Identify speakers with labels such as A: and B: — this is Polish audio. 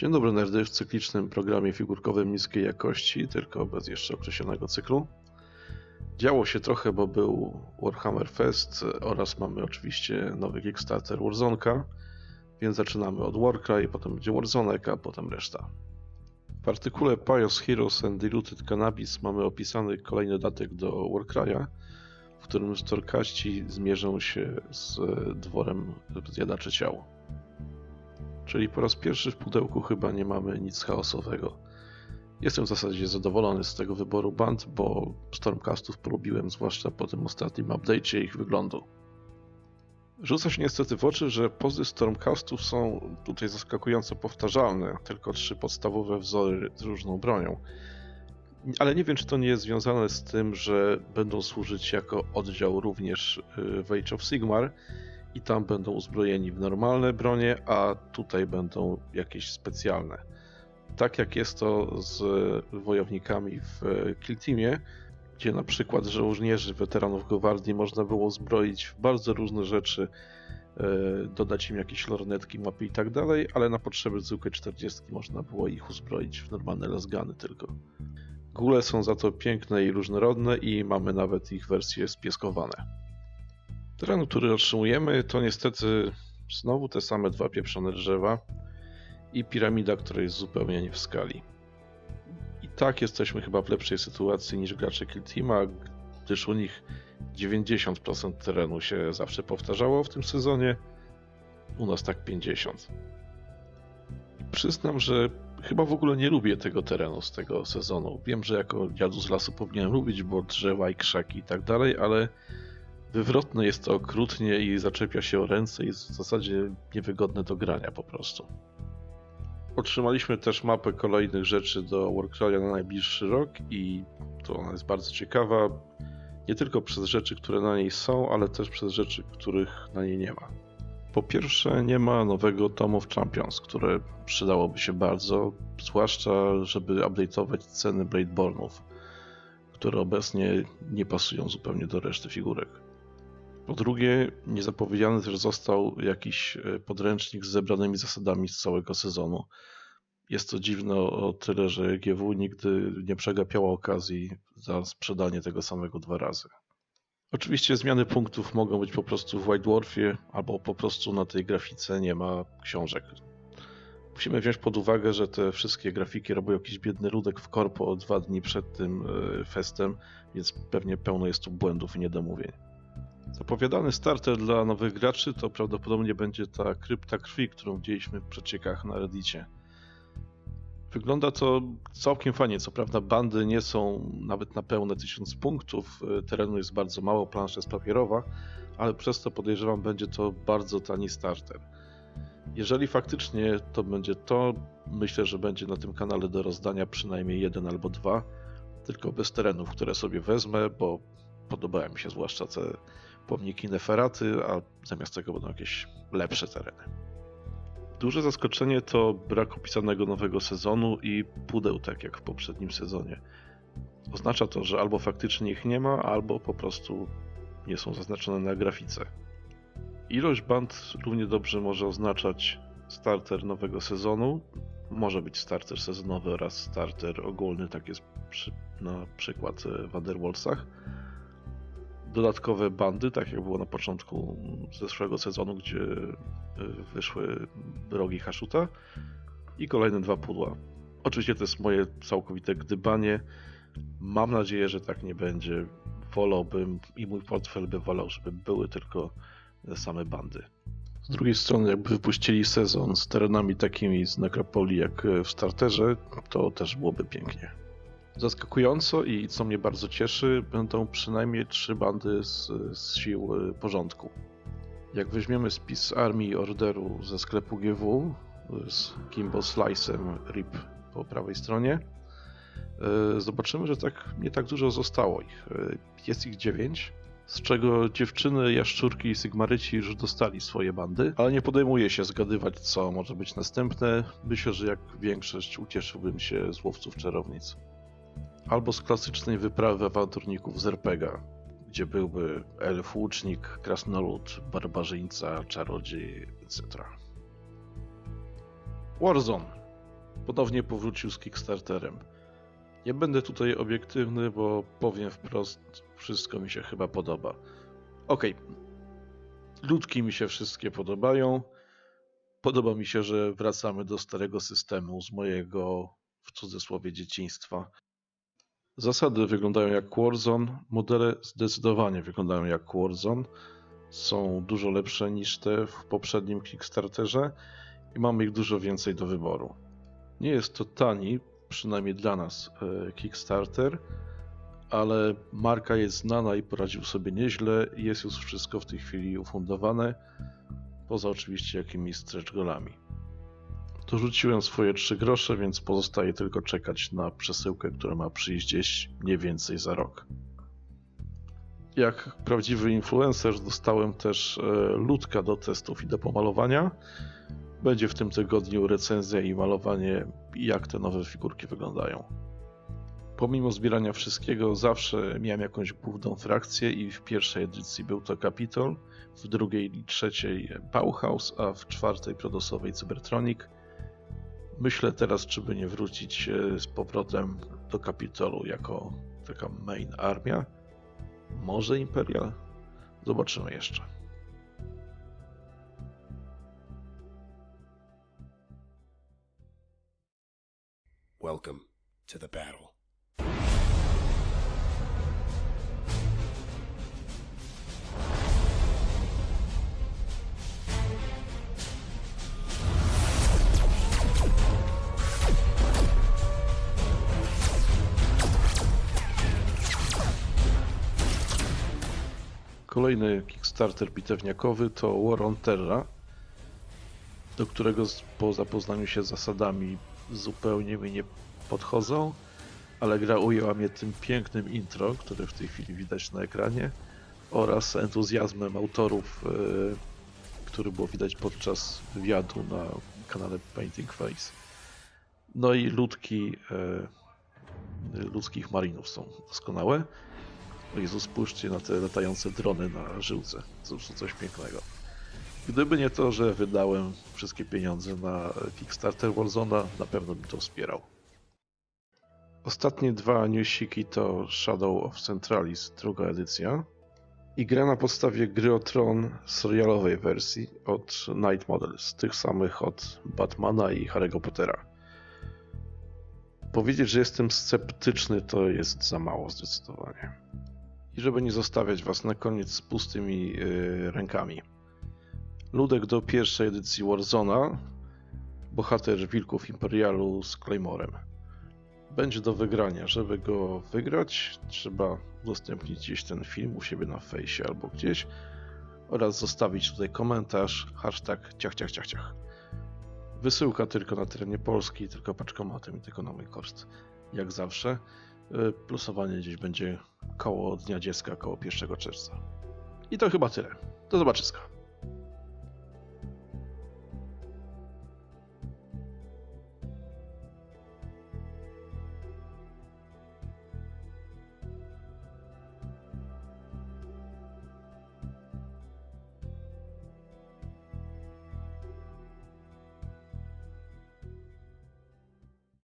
A: Dzień dobry nerdy w cyklicznym programie figurkowym niskiej jakości, tylko bez jeszcze określonego cyklu. Działo się trochę, bo był Warhammer Fest oraz mamy oczywiście nowy Kickstarter Warzonka, więc zaczynamy od Warcry, potem będzie Warzonek, a potem reszta. W artykule Pious Heroes and Diluted Cannabis mamy opisany kolejny dodatek do Warcry'a, w którym storkaści zmierzą się z dworem zjadaczy ciał. Czyli po raz pierwszy w pudełku chyba nie mamy nic chaosowego. Jestem w zasadzie zadowolony z tego wyboru band, bo Stormcastów polubiłem zwłaszcza po tym ostatnim update'cie ich wyglądu. Rzuca się niestety w oczy, że pozy Stormcastów są tutaj zaskakująco powtarzalne, tylko trzy podstawowe wzory z różną bronią. Ale nie wiem, czy to nie jest związane z tym, że będą służyć jako oddział również y, w Age of Sigmar, i tam będą uzbrojeni w normalne bronie, a tutaj będą jakieś specjalne. Tak jak jest to z wojownikami w Kill Teamie, gdzie na przykład żołnierzy weteranów Gwardii można było zbroić w bardzo różne rzeczy, e, dodać im jakieś lornetki, mapy i tak dalej, ale na potrzeby zwykłej 40 można było ich uzbroić w normalne lasgany tylko. Gule są za to piękne i różnorodne i mamy nawet ich wersje spieskowane. Teren, który otrzymujemy, to niestety znowu te same dwa pieprzone drzewa i piramida, która jest zupełnie nie w skali. I tak jesteśmy chyba w lepszej sytuacji niż gracze Kill Teama, gdyż u nich 90% terenu się zawsze powtarzało w tym sezonie, u nas tak 50%. I przyznam, że chyba w ogóle nie lubię tego terenu z tego sezonu. Wiem, że jako dziadu z lasu powinienem lubić, bo drzewa i krzaki i tak dalej, ale Wywrotne jest to okrutnie i zaczepia się o ręce i jest w zasadzie niewygodne do grania po prostu. Otrzymaliśmy też mapę kolejnych rzeczy do Warcry'a na najbliższy rok i to ona jest bardzo ciekawa, nie tylko przez rzeczy, które na niej są, ale też przez rzeczy, których na niej nie ma. Po pierwsze, nie ma nowego Tom of Champions, które przydałoby się bardzo, zwłaszcza żeby update'ować ceny Bladebornów, które obecnie nie pasują zupełnie do reszty figurek. Po drugie, niezapowiedziany też został jakiś e, podręcznik z zebranymi zasadami z całego sezonu. Jest to dziwne o tyle, że GW nigdy nie przegapiała okazji za sprzedanie tego samego dwa razy. Oczywiście zmiany punktów mogą być po prostu w White Dwarfie, albo po prostu na tej grafice nie ma książek. Musimy wziąć pod uwagę, że te wszystkie grafiki robił jakiś biedny ludek w korpo dwa dni przed tym e, festem, więc pewnie pełno jest tu błędów i niedomówień. Zapowiadany starter dla nowych graczy to prawdopodobnie będzie ta krypta krwi, którą widzieliśmy w przeciekach na Reddicie. Wygląda to całkiem fajnie, co prawda bandy nie są nawet na pełne 1000 punktów, terenu jest bardzo mało, plansza jest papierowa, ale przez to podejrzewam będzie to bardzo tani starter. Jeżeli faktycznie to będzie to, myślę, że będzie na tym kanale do rozdania przynajmniej jeden albo dwa, tylko bez terenów, które sobie wezmę, bo podobają mi się zwłaszcza te pomniki Neferaty, a zamiast tego będą jakieś lepsze tereny. Duże zaskoczenie to brak opisanego nowego sezonu i pudeł, tak jak w poprzednim sezonie. Oznacza to, że albo faktycznie ich nie ma, albo po prostu nie są zaznaczone na grafice. Ilość band równie dobrze może oznaczać starter nowego sezonu. Może być starter sezonowy oraz starter ogólny, tak jest przy, na przykład w Underworldsach dodatkowe bandy, tak jak było na początku zeszłego sezonu, gdzie y, wyszły rogi Haszuta i kolejne dwa pudła. Oczywiście to jest moje całkowite gdybanie. Mam nadzieję, że tak nie będzie. Wolałbym i mój portfel by wolał, żeby były tylko same bandy. Z drugiej strony, jakby wypuścili sezon z terenami takimi z Necropolii jak w starterze, to też byłoby pięknie. Zaskakująco i co mnie bardzo cieszy, będą przynajmniej trzy bandy z, z sił y, porządku. Jak weźmiemy spis armii orderu ze sklepu GW z Kimbo Slice'em RIP po prawej stronie, y, zobaczymy, że tak nie tak dużo zostało ich. Y, jest ich dziewięć, z czego dziewczyny, jaszczurki i sygmaryci już dostali swoje bandy, ale nie podejmuję się zgadywać, co może być następne. Myślę, że jak większość ucieszyłbym się z łowców czarownic albo z klasycznej wyprawy awanturników z RPGa, gdzie byłby elf, łucznik, krasnolud, barbarzyńca, czarodziej, etc. Warzone. ponownie powrócił z Kickstarterem. Nie będę tutaj obiektywny, bo powiem wprost, wszystko mi się chyba podoba. Okej, ludki mi się wszystkie podobają. Podoba mi się, że wracamy do starego systemu z mojego, w cudzysłowie, dzieciństwa. Zasady wyglądają jak Warzone, modele zdecydowanie wyglądają jak Warzone. Są dużo lepsze niż te w poprzednim Kickstarterze i mamy ich dużo więcej do wyboru. Nie jest to tani, przynajmniej dla nas, e, Kickstarter, ale marka jest znana i poradził sobie nieźle. Jest już wszystko w tej chwili ufundowane, poza oczywiście jakimiś stretch golami. Dorzuciłem swoje 3 grosze, więc pozostaje tylko czekać na przesyłkę, która ma przyjść gdzieś mniej więcej za rok. Jak prawdziwy influencer dostałem też e, ludka do testów i do pomalowania. Będzie w tym tygodniu recenzja i malowanie, jak te nowe figurki wyglądają. Pomimo zbierania wszystkiego, zawsze miałem jakąś główną frakcję i w pierwszej edycji był to Capitol, w drugiej i trzeciej Bauhaus, a w czwartej Prodosowej Cybertronic. Myślę teraz, czy by nie wrócić e, z powrotem do Kapitolu jako taka main armia. Może Imperial? Zobaczymy jeszcze.
B: Welcome to the battle.
A: Kolejny Kickstarter bitewniakowy to War on Terra, do którego po zapoznaniu się z zasadami zupełnie mi nie podchodzą, ale gra ujęła mnie tym pięknym intro, które w tej chwili widać na ekranie, oraz entuzjazmem autorów, e, który było widać podczas wywiadu na kanale Painting Face. No i ludki e, ludzkich marinów są doskonałe. Jezu, spójrzcie na te latające drony na żyłce. To coś pięknego. Gdyby nie to, że wydałem wszystkie pieniądze na Kickstarter Warzona, na pewno bym to wspierał. Ostatnie dwa newsiki to Shadow of Centralis, druga edycja i gra na podstawie gry o Tron serialowej wersji od Night Models, tych samych od Batmana i Harry'ego Pottera. Powiedzieć, że jestem sceptyczny, to jest za mało zdecydowanie. I żeby nie zostawiać was na koniec z pustymi yy, rękami. Ludek do pierwszej edycji Warzona, bohater Wilków Imperialu z Claymorem. Będzie do wygrania. Żeby go wygrać, trzeba udostępnić gdzieś ten film u siebie na fejsie albo gdzieś oraz zostawić tutaj komentarz, hashtag ciach ciach ciach ciach. Wysyłka tylko na terenie Polski, tylko paczkomatem i tylko na mój koszt. Jak zawsze. Y, Plusowanie gdzieś będzie koło Dnia Dziecka, koło 1 czerwca. I to chyba tyle. Do zobaczyska.